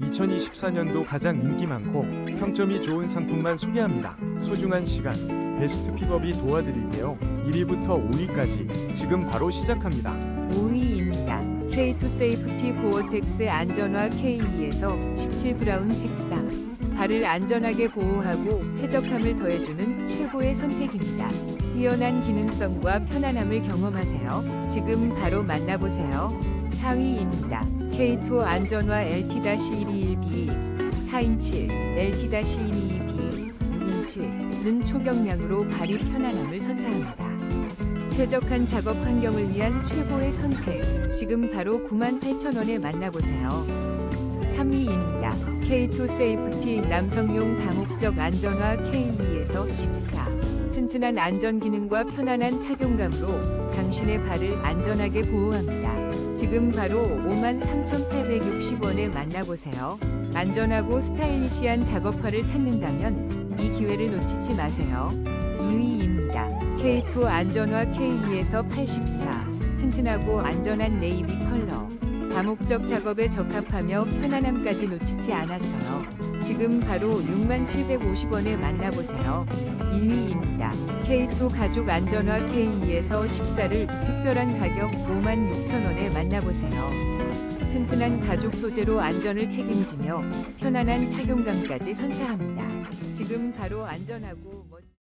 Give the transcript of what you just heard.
2024년도 가장 인기 많고 평점이 좋은 상품만 소개합니다. 소중한 시간, 베스트 픽업이 도와드릴게요. 1위부터 5위까지 지금 바로 시작합니다. 5위입니다. K2 세이프티 고어텍스 안전화 K2에서 17 브라운 색상. 발을 안전하게 보호하고 쾌적함을 더해주는 최고의 선택입니다. 뛰어난 기능성과 편안함을 경험하세요. 지금 바로 만나보세요. 4위입니다. K2 안전화 LT-121B 4인치 LT-122B 6인치는 초경량으로 발이 편안함을 선사합니다. 쾌적한 작업 환경을 위한 최고의 선택. 지금 바로 98,000원에 만나보세요. 3위입니다. K2 세이프티 남성용 다목적 안전화 K2에서 14. 튼튼한 안전 기능과 편안한 착용감으로 당신의 발을 안전하게 보호합니다. 지금 바로 53,860원에 만나보세요. 안전하고 스타일리시한 작업화를 찾는다면 이 기회를 놓치지 마세요. 2위입니다. K2 안전화 K2에서 84. 튼튼하고 안전한 네이비 컬러. 다목적 작업에 적합하며 편안함까지 놓치지 않았어요. 지금 바로 6750원에 만나보세요. 1위입니다. K2 가죽 안전화 K2에서 14를 특별한 가격 56,000원에 만나보세요. 튼튼한 가죽 소재로 안전을 책임지며 편안한 착용감까지 선사합니다. 지금 바로 안전하고 멋-